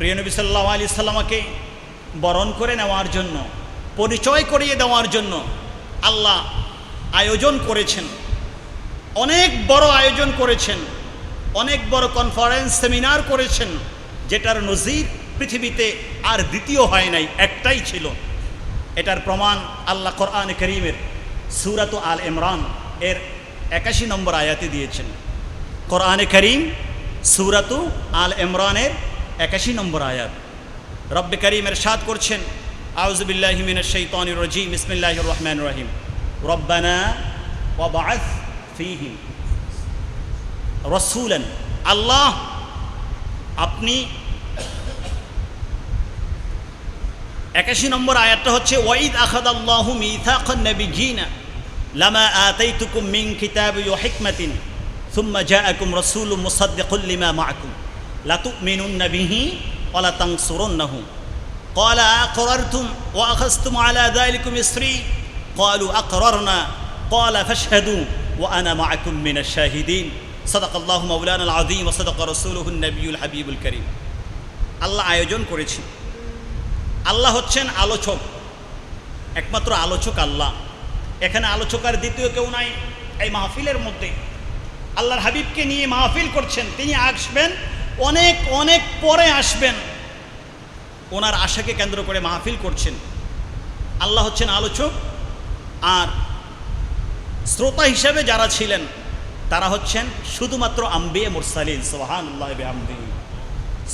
প্রিয় নবী সাল্লাহ আলি সাল্লামাকে বরণ করে নেওয়ার জন্য, পরিচয় করিয়ে দেওয়ার জন্য আল্লাহ আয়োজন করেছেন। অনেক বড় আয়োজন করেছেন, অনেক বড় কনফারেন্স সেমিনার করেছেন, যেটার নজির পৃথিবীতে আর দ্বিতীয় হয় নাই, একটাই ছিল। এটার প্রমাণ আল্লাহ কোরআন করিমের সুরাত আল ইমরান এর একাশি নম্বর আয়াতে দিয়েছেন। কোরআনে করিম সুরাত আল ইমরানের একাশি নম্বর আয়াত। রব্বে করিমের সাদ করছেন আউজবিল্লাহিমিন শৈতানির রজিম ইসমিল্লাহ রহমান রহিম। রব্বানা ওয়াবাআথ ফীহিম রসুলেন। আল্লাহ, আপনি একাশি নম্বর আয়াতটা হচ্ছে, ওয়াইদ আখাদ আল্লাহ মিথাকান নাবিয়িনা, লামা আতাইতুকুম মিন কিতাবি ওয়া হিকমাতিন, সুম্মা লাতুক মেনুন নবিহি অলা তং সুরন নাহু কলা আকরারতুম ও আখাস্তুম আলা দাইলিকুম স্ত্রী কলু আকরনা কলা ফাশহাদু ও আনা মাকুম মিনা শাহিদিন। সদক আল্লাহ মৌলান আল আদিম ও সদক রসুল হুন নবীল হাবিবুল করিম। আল্লাহ আয়োজন করেছি আল্লাহ হচ্ছেন আলোচক। একমাত্র আলোচক আল্লাহ। এখানে আলোচকার দ্বিতীয় কেউ নাই, এই মাহফিলের মধ্যে। আল্লাহর হাবিবকে নিয়ে মাহফিল করছেন, তিনি আসবেন অনেক অনেক পরে আসবেন। ওনার আশাকে কেন্দ্র করে মাহফিল করছেন। আল্লাহ হচ্ছেন আলোচক। আর শ্রোতা হিসেবে যারা ছিলেন, তারা হচ্ছেন শুধুমাত্র আম্বিয়ে মুরসালিন সোহান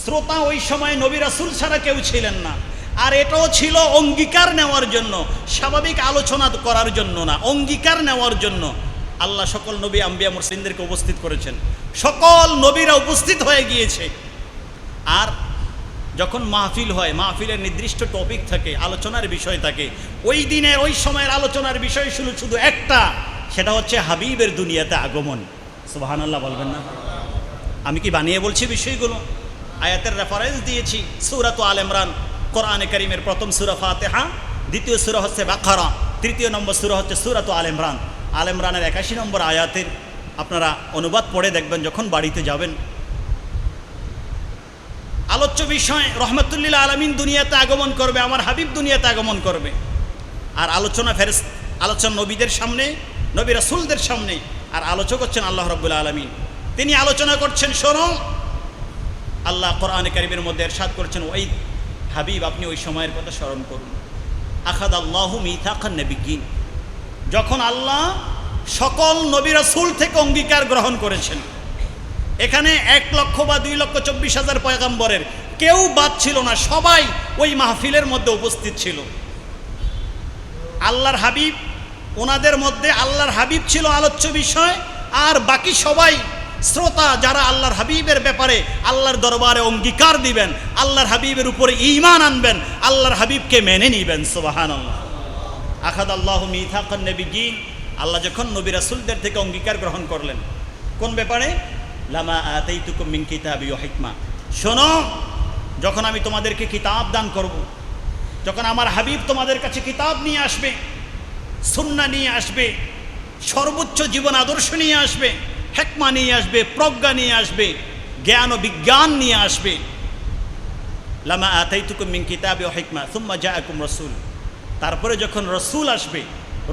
শ্রোতা ওই সময় নবী রাসুল ছাড়া কেউ ছিলেন না। আর এটাও ছিল অঙ্গীকার নেওয়ার জন্য, স্বাভাবিক আলোচনা করার জন্য না, অঙ্গীকার নেওয়ার জন্য। আল্লাহ সকল নবী আম্বিয়া মুরসিনদেরকে উপস্থিত করেছেন। সকল নবীরা উপস্থিত হয়ে গিয়েছে। আর যখন মাহফিল হয়, মাহফিলের নির্দিষ্ট টপিক থাকে, আলোচনার বিষয় থাকে, ওই দিনের ওই সময়ের আলোচনার বিষয় শুধু শুধু একটা, সেটা হচ্ছে হাবিবের দুনিয়াতে আগমন। সুবাহান আল্লাহ বলবেন না? আমি কি বানিয়ে বলছি বিষয়গুলো? আয়াতের রেফারেন্স দিয়েছি, সুরাত আল ইমরান, কোরআনে করিমের প্রথম সুরা ফাতেহা, দ্বিতীয় সুরা হচ্ছে বাখারা তৃতীয় নম্বর সুরা হচ্ছে সুরাত আল ইমরান। আল ইমরানের একাশি নম্বর আয়াতের আপনারা অনুবাদ পড়ে দেখবেন যখন বাড়িতে যাবেন। আলোচ্য বিষয় রহমতুল্লিল্লা আলমিন দুনিয়াতে আগমন করবে, আমার হাবিব দুনিয়াতে আগমন করবে। আর আলোচনা ফেরেস, আলোচনা নবীদের সামনে, নবী রাসুলদের সামনে, আর আলোচক হচ্ছেন আল্লাহ রব্বুল্লা আলমিন। তিনি আলোচনা করছেন, শোনো! আল্লাহ কোরআনে কারিমের মধ্যে এরশাদ করছেন, ওই হাবিব, আপনি ওই সময়ের কথা স্মরণ করুন। আখাদ আল্লাহ মিথাকান নবিগিন যখন আল্লাহ সকল নবী রাসুল থেকে অঙ্গীকার গ্রহণ করেছেন, এখানে এক লক্ষ বা দুই লক্ষ চব্বিশ হাজার পয়গাম্বরের কেউ বাদ ছিল না, সবাই ওই মাহফিলের মধ্যে উপস্থিত ছিল। আল্লাহর হাবিব, ওনাদের মধ্যে আল্লাহর হাবিব ছিল আলোচ্য বিষয়, আর বাকি সবাই শ্রোতা যারা আল্লাহর হাবিবের ব্যাপারে আল্লাহর দরবারে অঙ্গীকার দিবেন, আল্লাহর হাবিবের উপরে ইমান আনবেন, আল্লাহর হাবিবকে মেনে নিবেন সোবাহান আখাদ আল্লাহ মিথাকান আল্লাহ যখন নবী রাসুলদের থেকে অঙ্গীকার গ্রহণ করলেন, কোন ব্যাপারে? লামা আতাইতুকুম মিন কিতাবি হিকমা। শোনো, যখন আমি তোমাদেরকে কিতাব দান করব, যখন আমার হাবিব তোমাদের কাছে কিতাব নিয়ে আসবে সুন্না নিয়ে আসবে, সর্বোচ্চ জীবন আদর্শ নিয়ে আসবে, হেকমা নিয়ে আসবে, প্রজ্ঞা নিয়ে আসবে, জ্ঞান ও বিজ্ঞান নিয়ে আসবে, লামা আতাইতুকুম মিন কিতাবি হিকমা, সুম্মা জাআকুম রাসূল। তারপরে যখন রসুল আসবে,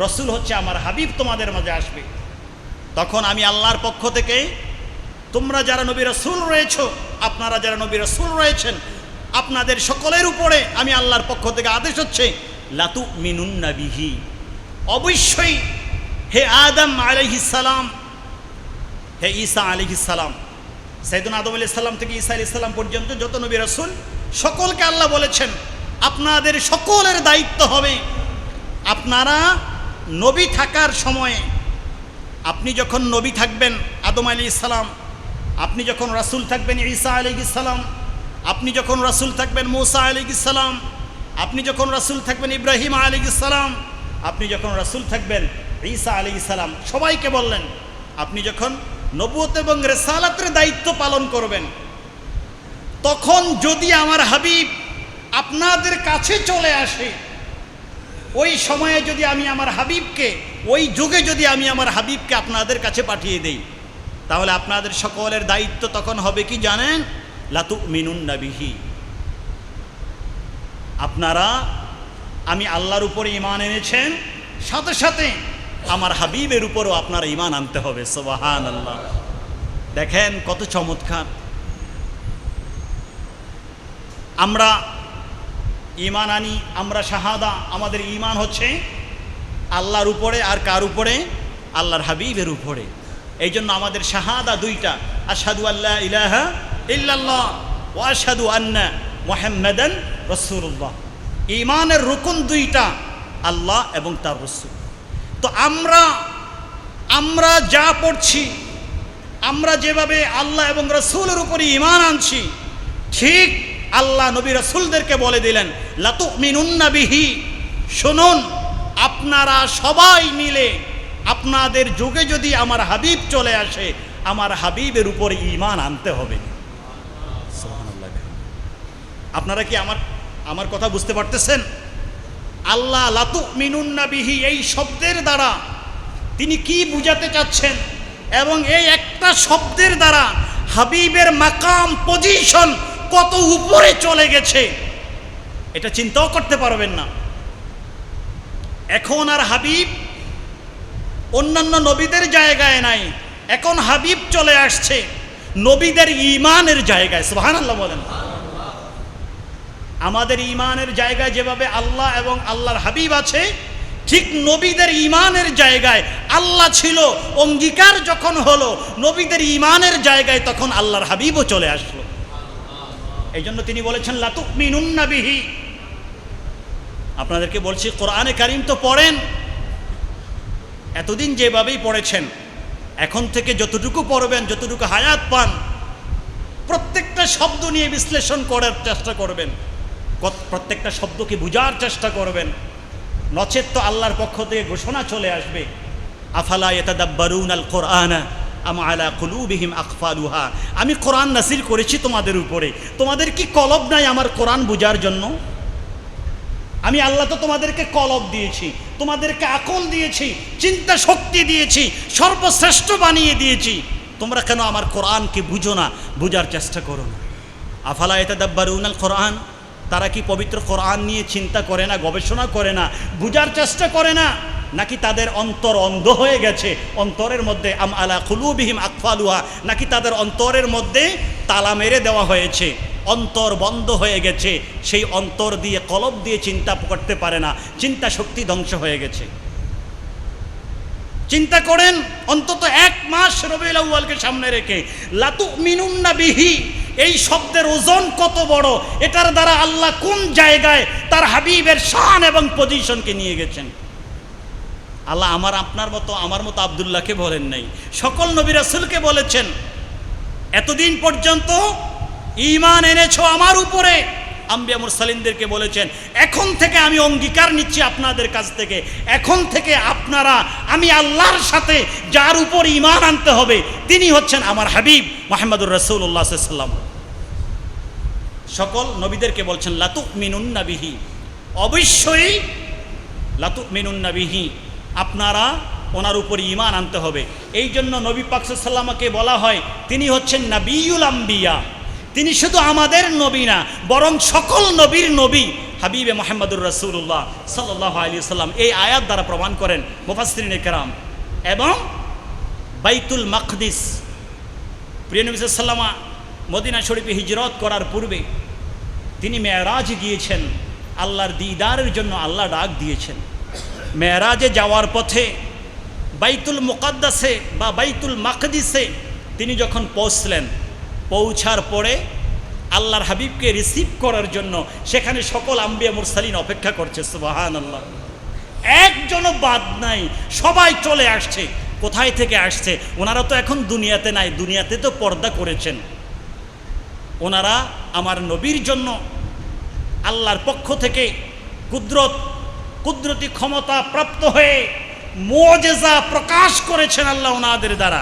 রসুল হচ্ছে আমার হাবিব, তোমাদের মাঝে আসবে। তখন আমি আল্লাহর পক্ষ থেকে, তোমরা যারা নবী রসুল রয়েছ, আপনারা যারা নবী রসুল রয়েছেন, আপনাদের সকলের উপরে আমি আল্লাহর পক্ষ থেকে আদেশ হচ্ছে, লাতু মিনুন্না বিহি অবশ্যই, হে আদম সালাম, হে ঈসা সালাম সাইদুল আদম আলি সাল্লাম থেকে ঈসা আলি সাল্লাম পর্যন্ত যত নবী রসুল, সকলকে আল্লাহ বলেছেন আপনাদের সকলের দায়িত্ব হবে। আপনারা নবী থাকার সময়ে, আপনি যখন নবী থাকবেন, আদম আলী ইসলাম আপনি যখন রাসুল থাকবেন, ঈসা আলী ইসালাম আপনি যখন রাসুল থাকবেন, মৌসা আলী ইসালাম আপনি যখন রাসুল থাকবেন, ইব্রাহিম আলী ইসালাম আপনি যখন রাসুল থাকবেন, ঈসা আলী ইসালাম সবাইকে বললেন, আপনি যখন নবুয়ত এবং রেসালাতের দায়িত্ব পালন করবেন, তখন যদি আমার হাবিব আপনাদের কাছে চলে আসে। ওই সময়ে যদি আমি আমার হাবিবকে, ওই যুগে যদি আমি আমার হাবিবকে আপনাদের কাছে পাঠিয়ে দেই, তাহলে আপনাদের সকলের দায়িত্ব তখন হবে কি জানেন? লাতু মিনুন নাবিহি। আপনারা, আমি আল্লাহর উপরে ইমান এনেছেন, সাথে সাথে আমার হাবিবের উপরও আপনার ইমান আনতে হবে সোবাহান আল্লাহ দেখেন কত চমৎকার। আমরা ইমান আনি, আমরা শাহাদা, আমাদের ইমান হচ্ছে আল্লাহর উপরে আর কার উপরে? আল্লাহর হাবিবের উপরে। এই জন্য আমাদের শাহাদা দুইটা আসাদু আল্লাহ ইলাহা ইল্লাল্লাহ ও আসাদু আন্না মোহাম্মদান রসুল্লাহ ইমানের রুকুন দুইটা, আল্লাহ এবং তার রসুল। তো আমরা আমরা যা পড়ছি, আমরা যেভাবে আল্লাহ এবং রসুলের উপরে ইমান আনছি, ঠিক আল্লাহ নবী রসুলদেরকে বলে দিলেন লাতু মিনুন্না বিহি। শুনুন, আপনারা সবাই মিলে আপনাদের যুগে যদি আমার হাবিব চলে আসে, আমার হাবিবের উপরে ইমান আনতে হবে। আপনারা কি আমার আমার কথা বুঝতে পারতেছেন? আল্লাহ লাতু মিনুন্না বিহি এই শব্দের দ্বারা তিনি কি বুঝাতে চাচ্ছেন? এবং এই একটা শব্দের দ্বারা হাবিবের মাকাম, পজিশন কত উপরে চলে গেছে। এটা চিন্তাও করতে পারবেন না। এখন আর হাবিব অন্যান্য নবীদের জায়গায় নাই। এখন হাবিব চলে আসছে নবীদের ইমানের জায়গায়। সুহান আল্লাহ বলেন। আমাদের ইমানের জায়গায় যেভাবে আল্লাহ এবং আল্লাহর হাবিব আছে, ঠিক নবীদের ইমানের জায়গায় আল্লাহ ছিল। অঙ্গীকার যখন হলো, নবীদের ইমানের জায়গায় তখন আল্লাহর হাবিবও চলে আসলো। এই জন্য তিনি বলেছেন লাতুক মিনুন্না বিহি। আপনাদেরকে বলছি, কোরআনে কারিম তো পড়েন, এতদিন যেভাবেই পড়েছেন, এখন থেকে যতটুকু পড়বেন, যতটুকু হায়াত পান, প্রত্যেকটা শব্দ নিয়ে বিশ্লেষণ করার চেষ্টা করবেন প্রত্যেকটা শব্দকে বুঝার চেষ্টা করবেন, নচেত তো আল্লাহর পক্ষ থেকে ঘোষণা চলে আসবে, আফালা ইয়াতাদাব্বারুন আল কোরআনা আম কোরআন নাসির করেছি তোমাদের উপরে। তোমাদের কি কলব নাই আমার কোরআন বুঝার জন্য? আমি আল্লাহ তো তোমাদেরকে কলব দিয়েছি, তোমাদেরকে আকল দিয়েছি, চিন্তা শক্তি দিয়েছি, সর্বশ্রেষ্ঠ বানিয়ে দিয়েছি। তোমরা কেন আমার কোরআনকে বুঝো না বুঝার চেষ্টা করো না? আফালা এটা দাব্বার উনাল কোরআন তারা কি পবিত্র কোরআন নিয়ে চিন্তা করে না, গবেষণা করে না, বুঝার চেষ্টা করে না? নাকি তাদের অন্তর অন্ধ হয়ে গেছে? অন্তরের মধ্যে আম আলা খুলুবিহিম আকফালুহা। নাকি তাদের অন্তরের মধ্যে তালা মেরে দেওয়া হয়েছে? অন্তর বন্ধ হয়ে গেছে। সেই অন্তর দিয়ে কলব দিয়ে চিন্তা করতে পারে না। চিন্তা শক্তি ধ্বংস হয়ে গেছে। চিন্তা করেন, অন্তত এক মাস রবিউল আউ্বালকে সামনে রেখে লাতু মিনুন্না বিহি এই শব্দের ওজন কত বড়? এটার দ্বারা আল্লাহ কোন জায়গায় তার হাবিবের শান এবং পজিশনকে নিয়ে গেছেন? আল্লাহ আমার আপনার মতো, আমার মতো আবদুল্লাহকে বলেন নাই। সকল নবী রাসূলকে বলেছেন, এতদিন পর্যন্ত ইমান এনেছ আমার উপরে। আম্বিয়া মুরসালিনদেরকে বলেছেন, এখন থেকে আমি অঙ্গীকার নিচ্ছি আপনাদের কাছ থেকে। এখন থেকে আপনারা, আমি আল্লাহর সাথে যার উপর ইমান আনতে হবে, তিনি হচ্ছেন আমার হাবিব মোহাম্মদুর রসুল্লাহ সাল্লাম সকল নবীদেরকে বলছেন লাতুক মিনুন্না বিহি অবশ্যই লাতুক মিনুন্না বিহি আপনারা ওনার উপর ইমান আনতে হবে। এই জন্য নবী পাকসাল্লামাকে বলা হয়, তিনি হচ্ছেন নাবিউল আম্বিয়া। তিনি শুধু আমাদের নবী না, বরং সকল নবীর নবী, হাবিবে মোহাম্মদুর রসুল্লাহ সাল্লাহ আলী সাল্লাম এই আয়াত দ্বারা প্রমাণ করেন মুফাসরিন কেরাম। এবং বাইতুল মাকদিস, প্রিয় নবী সাল্লামা মদিনা শরীফে হিজরত করার পূর্বে তিনি মেয়ারাজ গিয়েছেন। আল্লাহর দিদারের জন্য আল্লাহ ডাক দিয়েছেন। মেয়ারাজে যাওয়ার পথে বাইতুল মুকাদ্দাসে বা বাইতুল মাকদিসে তিনি যখন পৌঁছলেন, পৌঁছার পরে আল্লাহর হাবিবকে রিসিভ করার জন্য সেখানে সকল আম্বিয়া মুরসালিন অপেক্ষা করছে সুবাহান আল্লাহ একজনও বাদ নাই, সবাই চলে আসছে। কোথায় থেকে আসছে? ওনারা তো এখন দুনিয়াতে নাই, দুনিয়াতে তো পর্দা করেছেন। ওনারা আমার নবীর জন্য আল্লাহর পক্ষ থেকে কুদরত, কুদরতি ক্ষমতা প্রাপ্ত হয়ে মোজেজা প্রকাশ করেছেন আল্লাহ ওনাদের দ্বারা।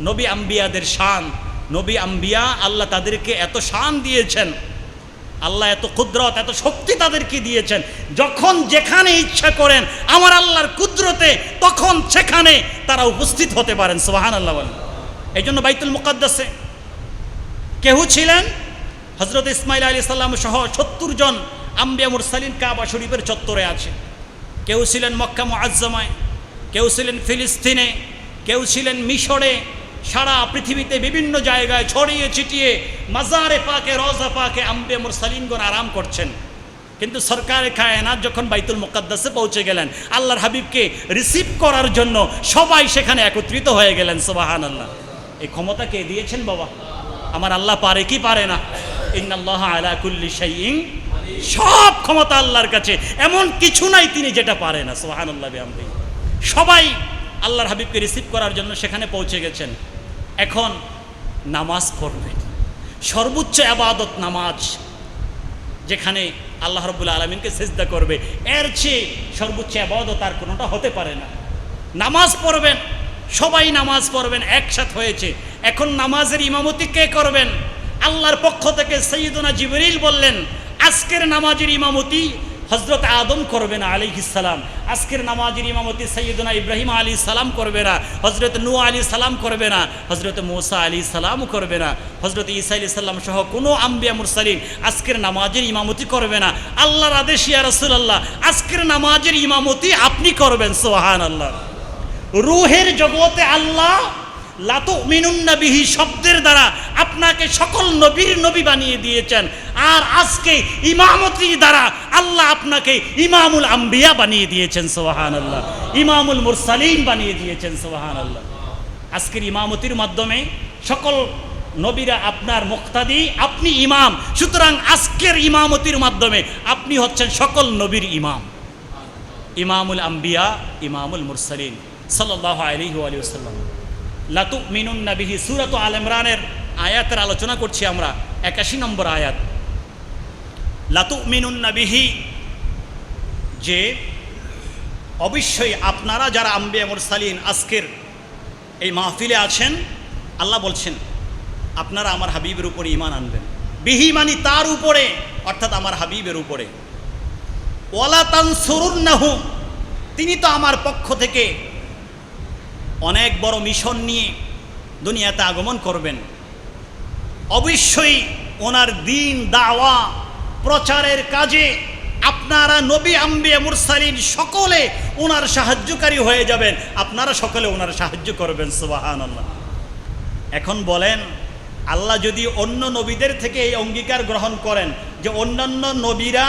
নবী আম্বিয়াদের শান। নবী আম্বিয়া আল্লাহ তাদেরকে এত শান দিয়েছেন। আল্লাহ এত কুদরত, এত শক্তি তাদেরকে দিয়েছেন। যখন যেখানে ইচ্ছা করেন আমার আল্লাহর কুদরতে, তখন সেখানে তারা উপস্থিত হতে পারেন সোহান আল্লাহ এই জন্য বাইতুল মুকাদ্দাসে কেউ ছিলেন? হজরত ইসমাইল আলী সাল্লাম সহ সত্তর জন আম্বিয়া মুরসালিন কাবা শরীফের চত্বরে আছে। কেউ ছিলেন মক্কা মুআজ্জামায়, কেউ ছিলেন ফিলিস্তিনে, কেউ ছিলেন মিশরে। সারা পৃথিবীতে বিভিন্ন জায়গায় ছড়িয়ে ছিটিয়ে মাজারে পাকে রজা পাকে আম্বে মুরসালিনগণ আরাম করছেন। কিন্তু সরকারে কায়নাত যখন বাইতুল মুকাদ্দাসে পৌঁছে গেলেন, আল্লাহর হাবিবকে রিসিভ করার জন্য সবাই সেখানে একত্রিত হয়ে গেলেন সোবাহান আল্লাহ এই ক্ষমতা কে দিয়েছেন বাবা? আমার আল্লাহ পারে কি পারে না? ইন্নাল্লাহ আলা সব ক্ষমতা আল্লাহর কাছে। এমন কিছু নাই তিনি যেটা পারে না সোহান আল্লাহ বিহামদি। সবাই আল্লাহর হাবিবকে রিসিভ করার জন্য সেখানে পৌঁছে গেছেন। এখন নামাজ পড়বেন সর্বোচ্চ আবাদত নামাজ, যেখানে আল্লাহ রব্বুল আলমিনকে সেজদা করবে। এর চেয়ে সর্বোচ্চ আবাদত আর কোনোটা হতে পারে না। নামাজ পড়বেন, সবাই নামাজ পড়বেন, একসাথ হয়েছে। এখন নামাজের ইমামতি কে করবেন? আল্লাহর পক্ষ থেকে সৈয়দনা জিবরিল বললেন, আজকের নামাজের ইমামতি হজরত আদম করবে না আলী সালাম। আজকের নামাজের ইমামতি সৈয়দনা ইব্রাহিম আলী সালাম করবে না হজরত নু আলী সালাম করবে না হজরত মৌসা আলী সালামও করবে না হজরত ইসা আলী সাল্লাম সহ কোনো আম্বিয়া মুরসালিন আজকের নামাজের ইমামতি করবে না। আল্লাহর আদেশ, ইয়া রাসূলুল্লাহ, আজকের নামাজের ইমামতি আপনি করবেন সোহান আল্লাহ রুহের জগতে আল্লাহ লাতু মিনুন্নবিহি শব্দের দ্বারা আপনাকে সকল নবীর নবী বানিয়ে দিয়েছেন। আর আজকে ইমামতির দ্বারা আল্লাহ আপনাকে ইমামুল আম্বিয়া বানিয়ে দিয়েছেন সোহান আল্লাহ ইমামুল মুরসালিন বানিয়ে দিয়েছেন সোহান আল্লাহ আজকের ইমামতির মাধ্যমে সকল নবীরা আপনার মুক্তাদি, আপনি ইমাম। সুতরাং আজকের ইমামতির মাধ্যমে আপনি হচ্ছেন সকল নবীর ইমাম। ইমামুল আম্বিয়া, ইমামুল মুরসালিন সাল্লাহ আলী সাল্লাম লাতু মিনুন নাবিহি সুরাত আল ইমরানের আয়াতের আলোচনা করছি আমরা, একাশি নম্বর আয়াত। লাতু মিনুন নাবিহি, যে অবশ্যই আপনারা যারা আম্বিয়া মুরসালিন, আজকের এই মাহফিলে আছেন, আল্লাহ বলছেন, আপনারা আমার হাবিবের উপরে ইমান আনবেন। বিহি মানি তার উপরে, অর্থাৎ আমার হাবিবের উপরে। ওয়ালা নাহু তিনি তো আমার পক্ষ থেকে অনেক বড় মিশন নিয়ে দুনিয়াতে আগমন করবেন। অবশ্যই ওনার দিন, দাওয়া, প্রচারের কাজে আপনারা নবী আম্বিয়া মুরসালিন সকলে ওনার সাহায্যকারী হয়ে যাবেন। আপনারা সকলে ওনার সাহায্য করবেন সুবাহান এখন বলেন, আল্লাহ যদি অন্য নবীদের থেকে এই অঙ্গীকার গ্রহণ করেন যে অন্যান্য নবীরা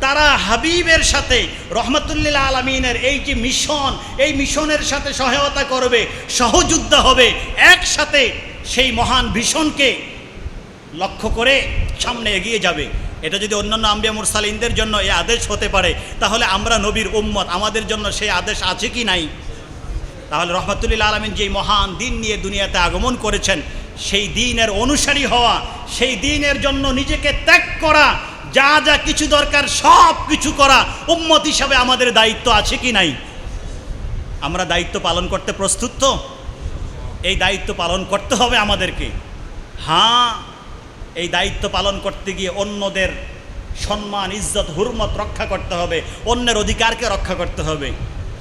তারা হাবিবের সাথে, রহমতুল্লিল আলমিনের এই যে মিশন, এই মিশনের সাথে সহায়তা করবে, সহযোদ্ধা হবে, একসাথে সেই মহান ভীষণকে লক্ষ্য করে সামনে এগিয়ে যাবে। এটা যদি অন্যান্য আম্বিয়া মুরসালিনদের জন্য এই আদেশ হতে পারে, তাহলে আমরা নবীর উম্মত, আমাদের জন্য সেই আদেশ আছে কি নাই? তাহলে রহমতুল্লিল আলমিন যেই মহান দিন নিয়ে দুনিয়াতে আগমন করেছেন, সেই দিনের অনুসারী হওয়া, সেই দিনের জন্য নিজেকে ত্যাগ করা যা যা কিছু দরকার, সব কিছু করা উম্মত হিসাবে আমাদের দায়িত্ব আছে কি নাই? আমরা দায়িত্ব পালন করতে প্রস্তুত তো? এই দায়িত্ব পালন করতে হবে আমাদেরকে। হ্যাঁ এই দায়িত্ব পালন করতে গিয়ে অন্যদের সম্মান, ইজ্জত, হুরমত রক্ষা করতে হবে, অন্যের অধিকারকে রক্ষা করতে হবে।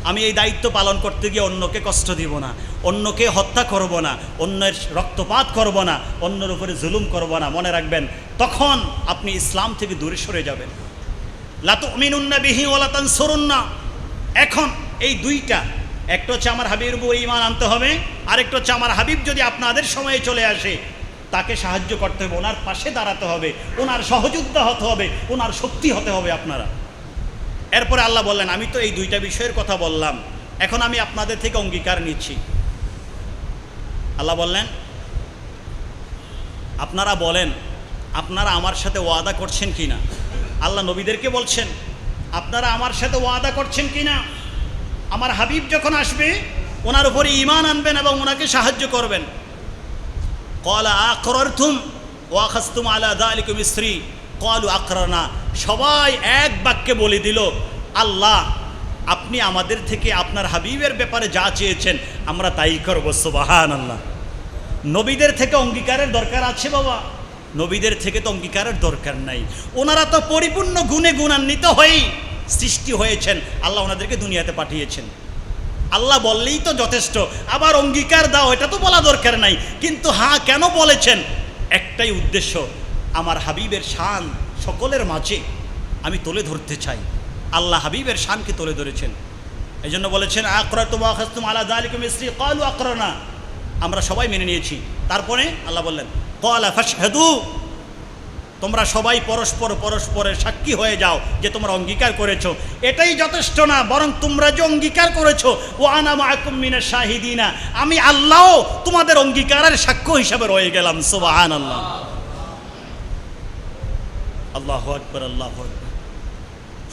আমি এই দায়িত্ব পালন করতে গিয়ে অন্যকে কষ্ট দিব না, অন্যকে হত্যা করব না, অন্যের রক্তপাত করব না, অন্যের উপরে জুলুম করব না। মনে রাখবেন, তখন আপনি ইসলাম থেকে দূরে সরে যাবেন। লাতু মিনুন্না বিহি ওলাতান সরুন্না এখন এই দুইটা, একটা হচ্ছে আমার হাবিবের উপর ইমান আনতে হবে, আরেকটা হচ্ছে আমার হাবিব যদি আপনাদের সময়ে চলে আসে, তাকে সাহায্য করতে হবে, ওনার পাশে দাঁড়াতে হবে, ওনার সহযোগিতা হতে হবে, ওনার শক্তি হতে হবে আপনারা। এরপরে আল্লাহ বললেন, আমি তো এই দুইটা বিষয়ের কথা বললাম। এখন আমি আপনাদের থেকে অঙ্গীকার নিচ্ছি। আল্লাহ বললেন, আপনারা বলেন, আপনারা আমার সাথে ওয়াদা করছেন কি না আল্লাহ নবীদেরকে বলছেন, আপনারা আমার সাথে ওয়াদা করছেন কি না আমার হাবিব যখন আসবে, ওনার উপরে ইমান আনবেন এবং ওনাকে সাহায্য করবেন। কলা আকরতুম ওয়াখাস্তুম আলা দালিকুম স্ত্রী কলু আকরানা, সবাই এক বাক্যে বলে দিল, আল্লাহ, আপনি আমাদের থেকে আপনার হাবিবের ব্যাপারে যা চেয়েছেন, আমরা তাই করব সুবাহান আল্লাহ নবীদের থেকে অঙ্গীকারের দরকার আছে বাবা। নবীদের থেকে তো অঙ্গীকারের দরকার নাই। ওনারা তো পরিপূর্ণ গুণে গুণান্বিত হয়েই সৃষ্টি হয়েছেন। আল্লাহ ওনাদেরকে দুনিয়াতে পাঠিয়েছেন। আল্লাহ বললেই তো যথেষ্ট, আবার অঙ্গীকার দাও, এটা তো বলা দরকার নাই। কিন্তু হ্যাঁ কেন বলেছেন? একটাই উদ্দেশ্য আমার হাবিবের শান সকলের মাঝে আমি তুলে ধরতে চাই। আল্লাহ হাবিবের শানকে তুলে ধরেছেন। এই জন্য বলেছেন আকরা তোমা খাস্তুম আলা দালিকুম ইসরি কালু, আকরানা। আমরা সবাই মেনে নিয়েছি। তারপরে আল্লাহ বললেন কলা ফাশহাদু। তোমরা সবাই পরস্পর পরস্পরের সাক্ষী হয়ে যাও যে তোমরা অঙ্গীকার করেছ। এটাই যথেষ্ট না, বরং তোমরা যে অঙ্গীকার করেছ ও আনা মাকুম মিনাশ শাহিদিনা। আমি আল্লাহ তোমাদের অঙ্গীকারের সাক্ষ্য হিসাবে রয়ে গেলাম সুবহান আল্লাহ আল্লাহ আকবর, আল্লাহ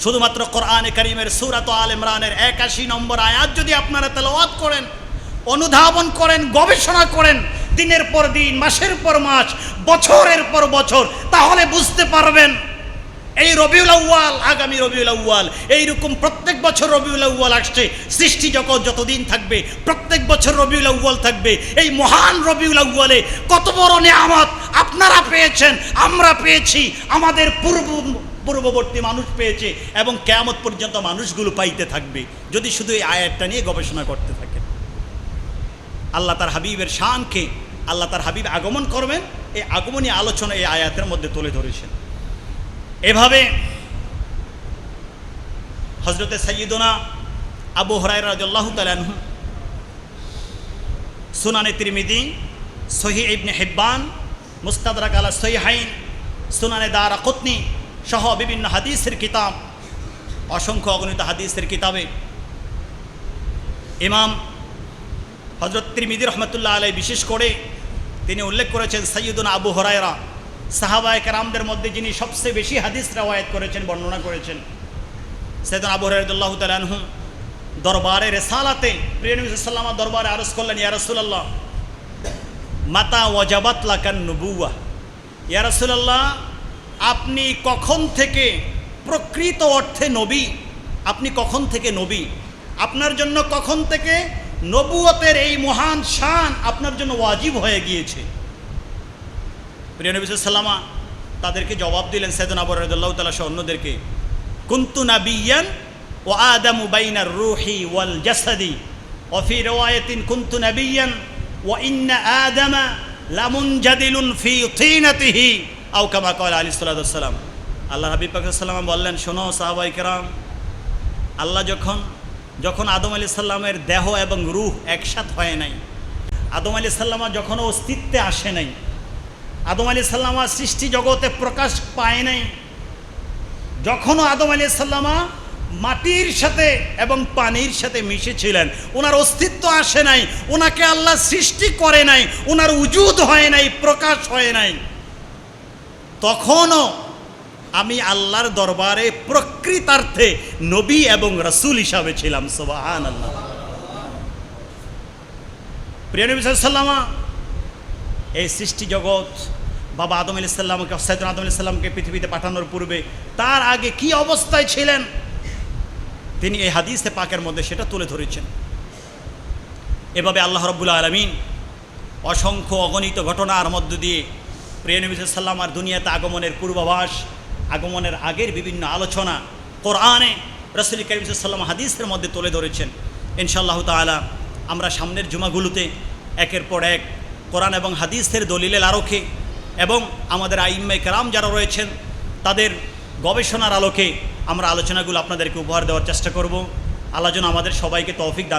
শুধুমাত্র কোরআনে করিমের সুরাত আল ইমরানের একাশি নম্বর আয়াত যদি আপনারা তেলাওয়াত করেন, অনুধাবন করেন, গবেষণা করেন, দিনের পর দিন, মাসের পর মাস, বছরের পর বছর, তাহলে বুঝতে পারবেন এই রবিউল আউ্য়াল, আগামী রবিউল আউ্য়াল, এইরকম প্রত্যেক বছর রবিউল আউ্য়াল আসছে। সৃষ্টি জগৎ যতদিন থাকবে, প্রত্যেক বছর রবিউল আউ্য়াল থাকবে। এই মহান রবিউল আউ্য়ালে কত বড় নেয়ামত আপনারা পেয়েছেন, আমরা পেয়েছি, আমাদের পূর্ব পূর্ববর্তী মানুষ পেয়েছে এবং কেয়ামত পর্যন্ত মানুষগুলো পাইতে থাকবে। যদি শুধু এই আয়াতটা নিয়ে গবেষণা করতে থাকেন। আল্লাহ তার হাবিবের শানকে, আল্লাহ তার হাবিব আগমন করবেন, এই আগমনী আলোচনা এই আয়াতের মধ্যে তুলে ধরেছেন। এভাবে হজরতে সৈয়দনা আবু হরাই রাজু তালানহু সুনানে তিরমিদি সহি ইবনে হেব্বান, মুস্তাদরাক আলা সহিহাইন, সুনানে দারা কুতনি সহ বিভিন্ন হাদিসের কিতাব, অসংখ্য অগণিত হাদিসের কিতাবে ইমাম হজরত তিরমিদি রহমতুল্লাহ আলাই বিশেষ করে তিনি উল্লেখ করেছেন সৈয়দুন আবু হরায়রা সাহাবায় কারামদের মধ্যে যিনি সবচেয়ে বেশি হাদিস রেওয়ায়ত করেছেন, বর্ণনা করেছেন সৈয়দুন আবু হরাইদুল্লাহ তালানহু দরবারে রেসালাতে, প্রিয় নবী দরবারে আরজ করলেন, ইয়া রাসূলুল্লাহ, মাতা ওয়াজাবাত লাকান নবুয়া ইয়া রাসূলুল্লাহ, আপনি কখন থেকে প্রকৃত অর্থে নবী? আপনি কখন থেকে নবী? আপনার জন্য কখন থেকে নবুয়তের এই মহান শান আপনার জন্য ওয়াজিব হয়ে গিয়েছে? প্রিয় সাল্লামা তাদেরকে জবাব দিলেন সৈয়দন আবু রাদিয়াল্লাহু তাআলা সহ অন্যদেরকে, কুনতু নাবিয়ান ও আদামু বাইনার রুহি ওয়াল জাসাদি ও ফি রিওয়ায়াতিন কুনতু নাবিয়ান ওয়া ইন্না আদামা লামুনজাদিলুন ফি তিনাতিহি আও কামা ক্বালা আলাইহিস সালাতু আল্লাহ হাবিব পাক বললেন, শোনো সাহাবাই কেরাম, আল্লাহ যখন যখন আদম আলি সাল্লামের দেহ এবং রুহ একসাথ হয় নাই, আদম আলি সাল্লামা যখন অস্তিত্বে আসে নাই আদম আলি সাল্লামা সৃষ্টি জগতে প্রকাশ পায় নাই। যখনও আদম আলি সাল্লামা মাটির সাথে এবং পানির সাথে মিশেছিলেন, ওনার অস্তিত্ব আসে নাই, ওনাকে আল্লাহ সৃষ্টি করে নাই, ওনার উজুদ হয় নাই, প্রকাশ হয় নাই। তখনও আমি আল্লাহর দরবারে প্রকৃতার্থে নবী এবং রসুল হিসাবে ছিলাম সোবাহান আল্লাহ প্রিয় নবী সাল্লামা এই সৃষ্টি জগৎ বাবা আদম আলি সাল্লামকে সৈয়দ আদম আলি সাল্লামকে পৃথিবীতে পাঠানোর পূর্বে তার আগে কি অবস্থায় ছিলেন? তিনি এই হাদিসে পাকের মধ্যে সেটা তুলে ধরেছেন। এভাবে আল্লাহ রব্বুল আলমিন অসংখ্য অগণিত ঘটনার মধ্য দিয়ে প্রিয় নবী সাল্লাম আর দুনিয়াতে আগমনের পূর্বাভাস, আগমনের আগের বিভিন্ন আলোচনা কোরআনে রসুল করিম সাল্লাম হাদিসের মধ্যে তুলে ধরেছেন। ইনশাআল্লাহ তালা আমরা সামনের জুমাগুলোতে একের পর এক কোরআন এবং হাদিসের দলিলের আলোকে এবং আমাদের আইম্মে কালাম যারা রয়েছেন, তাদের গবেষণার আলোকে আমরা আলোচনাগুলো আপনাদেরকে উপহার দেওয়ার চেষ্টা করব। আল্লাহ আমাদের সবাইকে তৌফিক দান